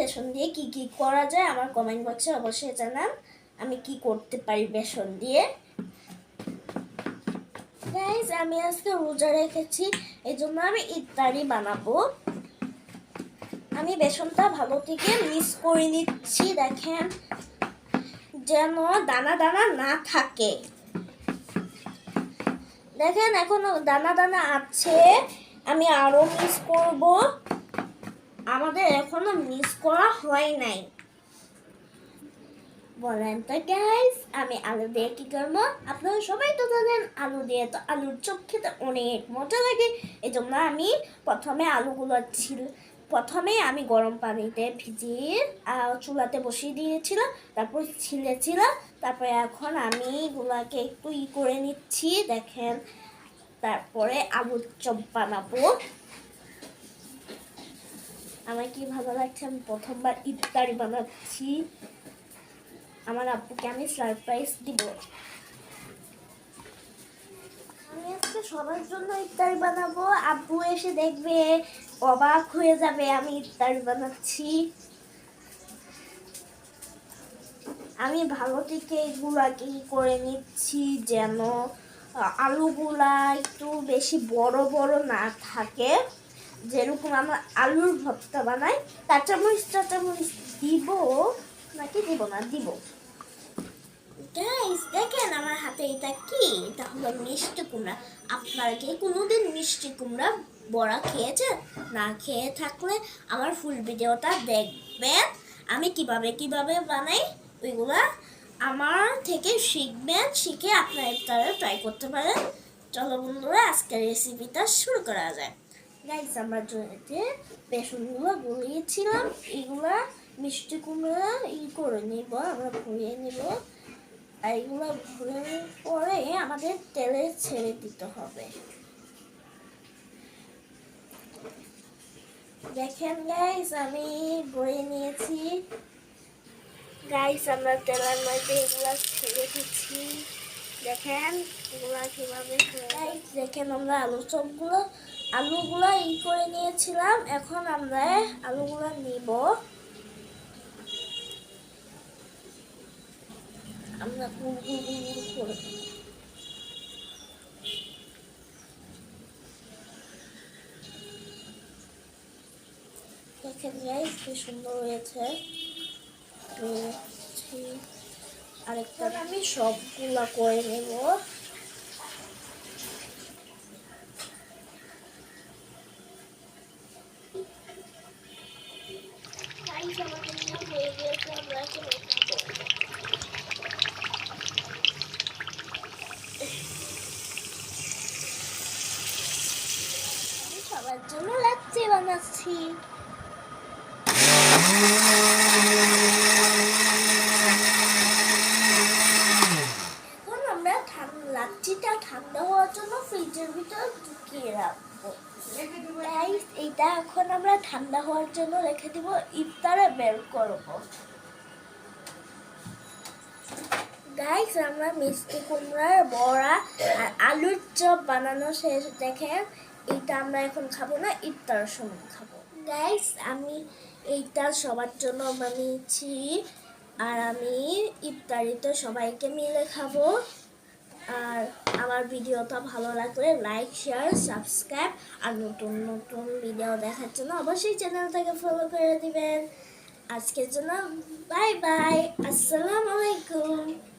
বেসন দিয়ে আমার কমেন্ট বক্সে অবশ্যই জানান, আমি কি করতে পারি বেসন দিয়ে। গাইজ আমি আজকে রোজা রেখেছি এই জন্য আমি ইফতারি বানাবো। আমি বেসনটা ভালো থেকে মিক্স করে নিচ্ছি, দেখেন। যেন দানা দানা না থাকে। দেখেন, এখন দানা দানা আছে। আমি আরও মিস করব। আমাদের এখনও মিস করা হয় নাই। বলেন তো গাইস আমি আলু দিয়ে কি করব? আপনারা সবাই তো জানেন, আলু দিয়ে তো আলুর চোখ খেতে অনেক মজা লাগে। এই জন্য আমি প্রথমে আলুগুলো ছিল প্রথমে আমি গরম পানিতে ভিজিয়ে চুলাতে বসিয়ে দিয়েছিলাম, তারপর ছিলেছিলাম তারপরে এখন আমি এগুলাকে একটু ই করে নিচ্ছি, দেখেন। তারপরে আলুর চপ বানাবো। আমার কি ভালো লাগছে? আমি প্রথমবার ইফতারি বানাচ্ছি। আমার আব্বুকে আমি সারপ্রাইজ দিব। সবার জন্য ইফতারি বানাবো। আব্বু এসে দেখবে, অবাক হয়ে যাবে, আমি ইফতারি বানাচ্ছি। আমি ভালো থেকে এগুলাকে করে নিচ্ছি যেন আলুগুলা একটু বেশি বড় বড় না থাকে। যেরকম আমরা আলুর ভর্তা বানাই কাঁচামরিচ টাচামরিচ দিব? নাকি দিব না? দিব। গাইস দেখেন আমার হাতে এটা কি? এটা হলো মিষ্টি কুমড়া। আপনারা কি কোনোদিন মিষ্টি কুমড়া বড়া খেয়েছেন না খেয়ে থাকলে আমার ফুল ভিডিওটা দেখবেন। আমি কীভাবে কীভাবে বানাই, ওইগুলা আমার থেকে শিখবেন, শিখে আপনার ইফতারে ট্রাই করতে পারেন। চলো বন্ধুরা, আজকের রেসিপিটা শুরু করা যায় গাইস আমরা যে বেসনগুলো গলিয়েছিলাম, এগুলা মিষ্টি কুমড়া ই করে নিব, আমরা ভরিয়ে নিব। এগুলো ভরে পরে আমাদের তেলে ছেড়ে দিতে হবে। দেখেন গাইস আমি বয়ে নিয়েছি। গাইস আমরা তেলের মধ্যে এগুলা ছেড়ে দিচ্ছি। দেখেন এগুলা কীভাবে দেখেন আমরা আলু চপগুলো, আলুগুলো ই করে নিয়েছিলাম। এখন আমরা আলুগুলো নিব। আমরা গুল করে দেখেন গাইস কি সুন্দর হয়েছে। আরেকটা আমি সবগুলা করে নেব হয়ে গিয়েছে আমরা এখন এটা করব সবার জন্য এখন আমরা লাচ্ছিটা ঠান্ডা হওয়ার জন্য ফ্রিজের ভিতর ঢুকিয়ে রাখব। এইটা এখন আমরা ঠান্ডা হওয়ার জন্য রেখে দিব, ইফতারে বের করব। গাইস আমরা মিষ্টি কুমড়ার বড়া আর আলুর চপ বানানো শেষ। দেখেন এইটা আমরা এখন খাব না, ইফতার সময় খাব। গাইস আমি এইটা সবার জন্য বানিয়েছি আর আমি ইফতারিতে সবাইকে মিলে খাব। আর আমার ভিডিওটা ভালো লাগলে লাইক শেয়ার সাবস্ক্রাইব আর নতুন নতুন ভিডিও দেখার জন্য অবশ্যই চ্যানেলটাকে ফলো করে দিবেন। আজকের জন্য বাই বাই আসসালামু আলাইকুম।